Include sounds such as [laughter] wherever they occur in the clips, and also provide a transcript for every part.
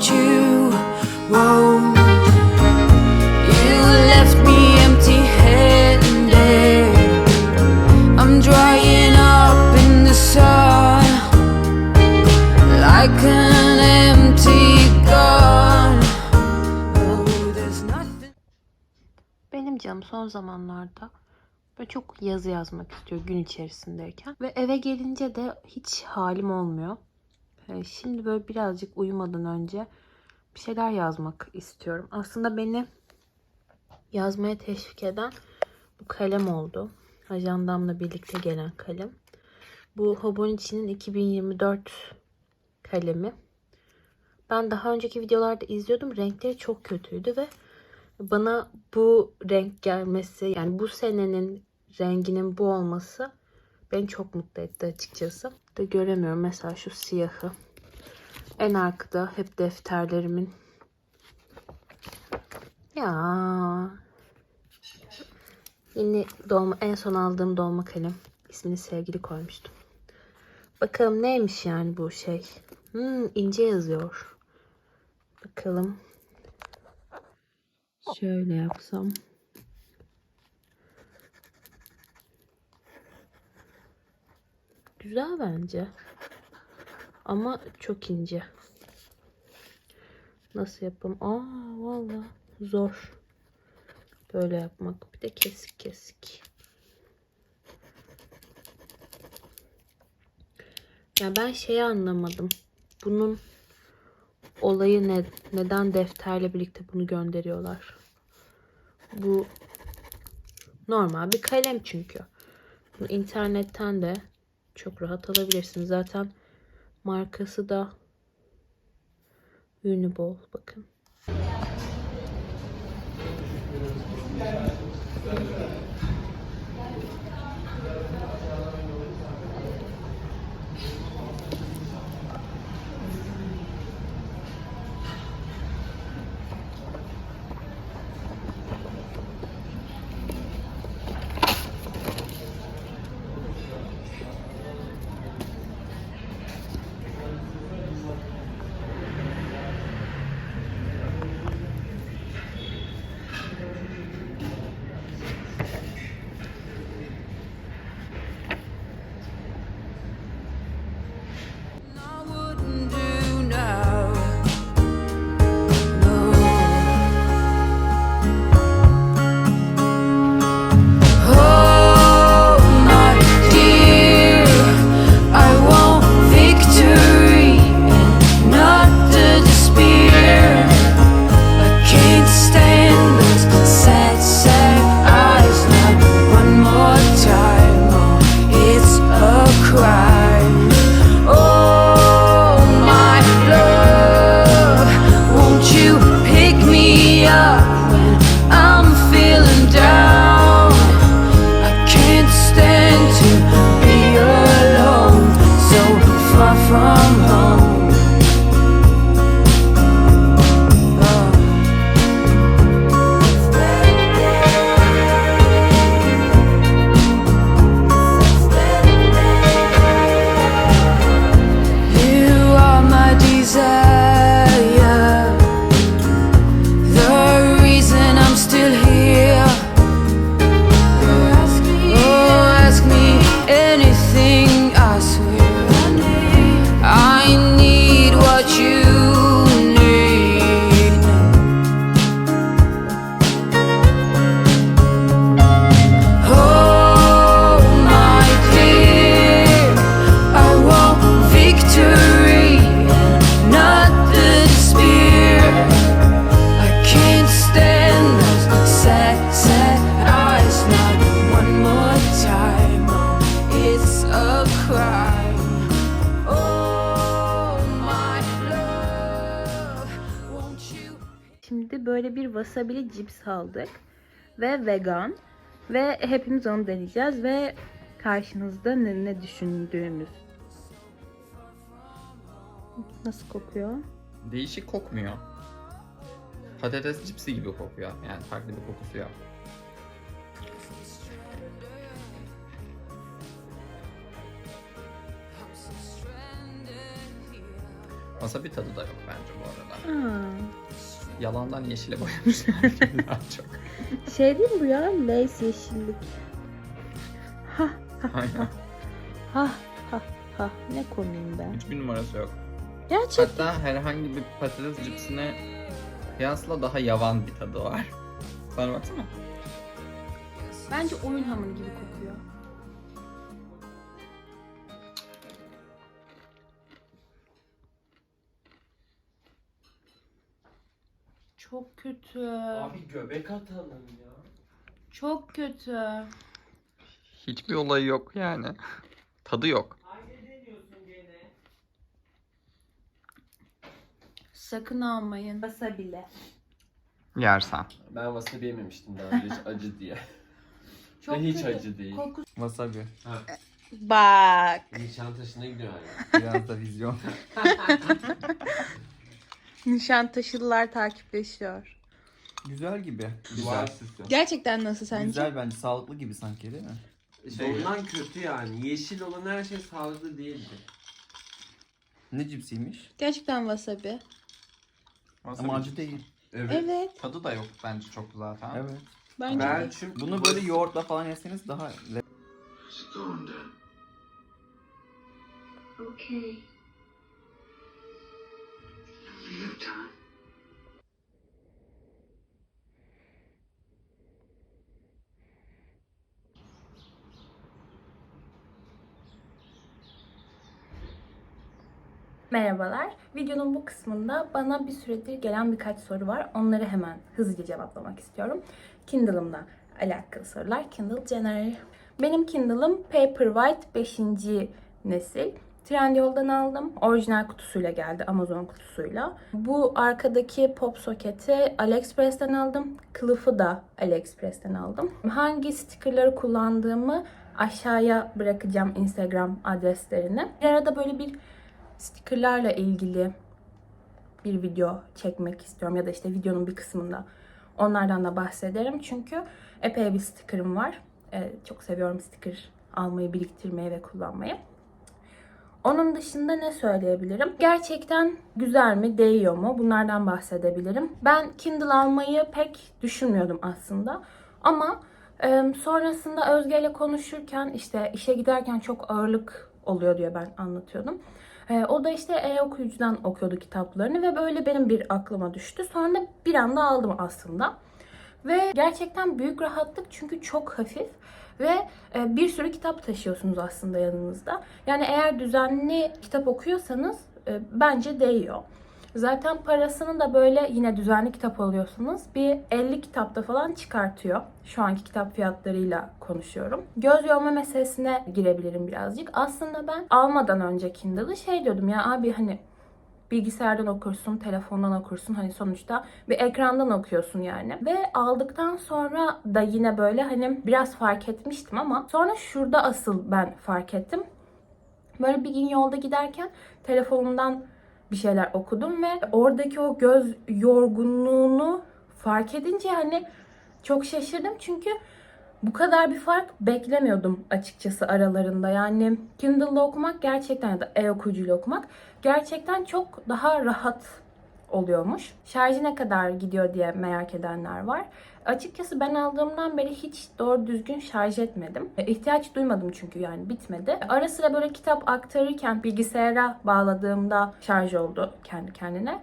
what you want. You left me empty handed. I'm drying up in the sun like an empty gun. Oh, there's nothing. Benim canım son zamanlarda böyle çok yazı yazmak istiyor gün içerisindeyken. Ve eve gelince de hiç halim olmuyor. Ee, Şimdi böyle birazcık uyumadan önce bir şeyler yazmak istiyorum. Aslında beni yazmaya teşvik eden bu kalem oldu. Ajandamla birlikte gelen kalem. Bu Hobonichi'nin 2024 kalemi. Ben daha önceki videolarda izliyordum. Renkleri çok kötüydü ve bana bu renk gelmesi yani bu senenin renginin bu olması beni çok mutlu etti açıkçası. De göremiyorum mesela şu siyahı. En arkada hep defterlerimin. Ya. Yeni dolma en son aldığım dolma kalem. İsmini sevgili koymuştum. Bakalım neymiş yani bu şey. Hmm, ince yazıyor. Bakalım. Şöyle yapsam. Güzel bence. Ama çok ince. Nasıl yapayım? Aa valla zor. Böyle yapmak. Bir de kesik kesik. Ya ben şeyi anlamadım. Bunun olayı ne? Neden defterle birlikte bunu gönderiyorlar? Bu normal bir kalem çünkü. Bunu internetten de çok rahat alabilirsiniz. Zaten markası da Uniball. Bakın. Wasabili cips aldık. Ve vegan. Ve hepimiz onu deneyeceğiz. Ve karşınızda ne, ne düşündüğümüz. Nasıl kokuyor? Değişik kokmuyor. patates cipsi gibi kokuyor. Yani farklı bir kokusu yok. Wasabi tadı da yok bence bu arada. Yalandan yeşile boyamışlar [laughs] daha çok. Şey değil bu ya? Lace yeşillik. Aynen. Ha ha ha. Ne komiyim ben. Hiçbir numarası yok. Gerçek. Hatta herhangi bir patates cipsine kıyasla daha yavan bir tadı var. Sana baksana. Bence oyun hamuru gibi kokuyor. Çok kötü. Abi göbek atalım ya. Çok kötü. Hiçbir olayı yok yani. Tadı yok. Sakın almayın. Basa bile. Yersen. Ben wasabi yememiştim daha önce hiç acı diye. [laughs] Çok Ve hiç kötü. acı değil. Kokusu. Wasabi. Bak. Nişantaşı'na gidiyor hala. Biraz da vizyon. [laughs] Nişantaşılılar takipleşiyor. Güzel gibi. Güzel. Gerçekten nasıl sence? Güzel bence sağlıklı gibi sanki değil mi? İşte ondan kötü yani. Yeşil olan her şey sağlıklı değildi. Ne cipsiymiş? Gerçekten wasabi. Ama acı değil. Evet. Evet. Tadı da yok bence çok zaten. Evet. Bence Ben de. çünkü Bunu böyle yoğurtla falan yeseniz daha le- Okay. Merhabalar. Videonun bu kısmında bana bir süredir gelen birkaç soru var. Onları hemen hızlıca cevaplamak istiyorum. Kindle'ımla alakalı sorular. Kindle General. Benim Kindle'ım Paperwhite 5. nesil. Trendyol'dan aldım. Orijinal kutusuyla geldi. Amazon kutusuyla. Bu arkadaki pop soketi AliExpress'ten aldım. Kılıfı da AliExpress'ten aldım. Hangi stickerları kullandığımı aşağıya bırakacağım Instagram adreslerini. Bir arada böyle bir stickerlarla ilgili bir video çekmek istiyorum ya da işte videonun bir kısmında onlardan da bahsederim. Çünkü epey bir stickerım var. Ee, çok seviyorum sticker almayı, biriktirmeyi ve kullanmayı. Onun dışında ne söyleyebilirim? Gerçekten güzel mi, değiyor mu? Bunlardan bahsedebilirim. Ben Kindle almayı pek düşünmüyordum aslında. Ama e, sonrasında Özge ile konuşurken işte işe giderken çok ağırlık oluyor diye ben anlatıyordum. E, o da işte e-okuyucudan okuyordu kitaplarını ve böyle benim bir aklıma düştü. Sonra da bir anda aldım aslında. Ve gerçekten büyük rahatlık çünkü çok hafif ve e, bir sürü kitap taşıyorsunuz aslında yanınızda. Yani eğer düzenli kitap okuyorsanız e, bence değiyor. Zaten parasını da böyle yine düzenli kitap alıyorsanız bir 50 kitapta falan çıkartıyor. Şu anki kitap fiyatlarıyla konuşuyorum. Göz yorma meselesine girebilirim birazcık. Aslında ben almadan önce Kindle'ı şey diyordum ya abi hani bilgisayardan okursun, telefondan okursun. Hani sonuçta bir ekrandan okuyorsun yani. Ve aldıktan sonra da yine böyle hani biraz fark etmiştim ama sonra şurada asıl ben fark ettim. Böyle bir gün yolda giderken telefonumdan bir şeyler okudum ve oradaki o göz yorgunluğunu fark edince hani çok şaşırdım çünkü bu kadar bir fark beklemiyordum açıkçası aralarında. Yani Kindle'da okumak gerçekten ya da e-okuyucuyla okumak gerçekten çok daha rahat oluyormuş. Şarjı ne kadar gidiyor diye merak edenler var. Açıkçası ben aldığımdan beri hiç doğru düzgün şarj etmedim. E, İhtiyaç duymadım çünkü yani bitmedi. Ara sıra böyle kitap aktarırken bilgisayara bağladığımda şarj oldu kendi kendine.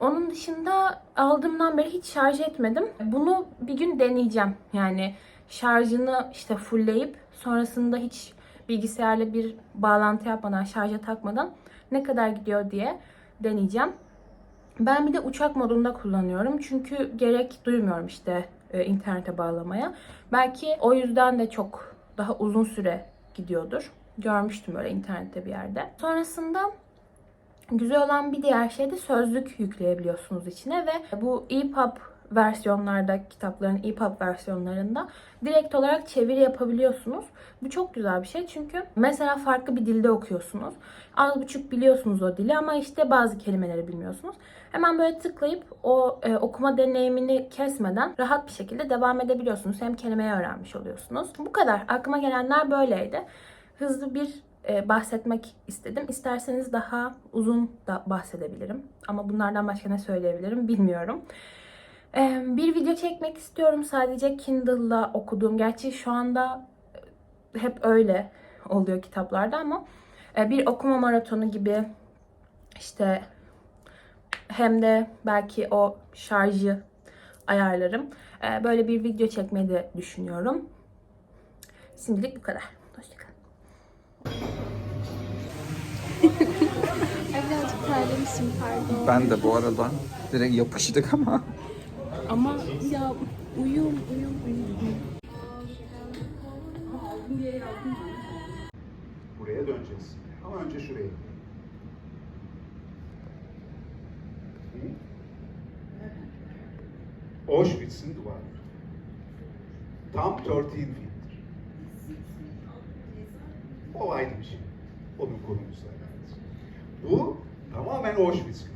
Onun dışında aldığımdan beri hiç şarj etmedim. Bunu bir gün deneyeceğim. Yani şarjını işte fullleyip sonrasında hiç bilgisayarla bir bağlantı yapmadan, şarja takmadan ne kadar gidiyor diye deneyeceğim. Ben bir de uçak modunda kullanıyorum. Çünkü gerek duymuyorum işte e, internete bağlamaya. Belki o yüzden de çok daha uzun süre gidiyordur. Görmüştüm öyle internette bir yerde. Sonrasında güzel olan bir diğer şey de sözlük yükleyebiliyorsunuz içine ve bu EPUB versiyonlarda, kitapların EPUB versiyonlarında direkt olarak çeviri yapabiliyorsunuz. Bu çok güzel bir şey çünkü mesela farklı bir dilde okuyorsunuz. Az buçuk biliyorsunuz o dili ama işte bazı kelimeleri bilmiyorsunuz. Hemen böyle tıklayıp o e, okuma deneyimini kesmeden rahat bir şekilde devam edebiliyorsunuz. Hem kelimeyi öğrenmiş oluyorsunuz. Bu kadar. Aklıma gelenler böyleydi. Hızlı bir e, bahsetmek istedim. İsterseniz daha uzun da bahsedebilirim. Ama bunlardan başka ne söyleyebilirim bilmiyorum. Bir video çekmek istiyorum sadece Kindle'la okuduğum. Gerçi şu anda e, hep öyle oluyor kitaplarda ama e, bir okuma maratonu gibi işte hem de belki o şarjı ayarlarım. E, böyle bir video çekmeyi de düşünüyorum. Şimdilik bu kadar. Hoşçakalın. Birazcık terlemişim pardon. Ben de bu arada direkt yapıştık ama. Ama ya uyum uyum uyum. Buraya döneceğiz. Ama önce şuraya. Auschwitz'in duvarları. Tam 13 feet'tir. O ayrı bir şey. Onun konumuzla alakası. Bu tamamen Auschwitz.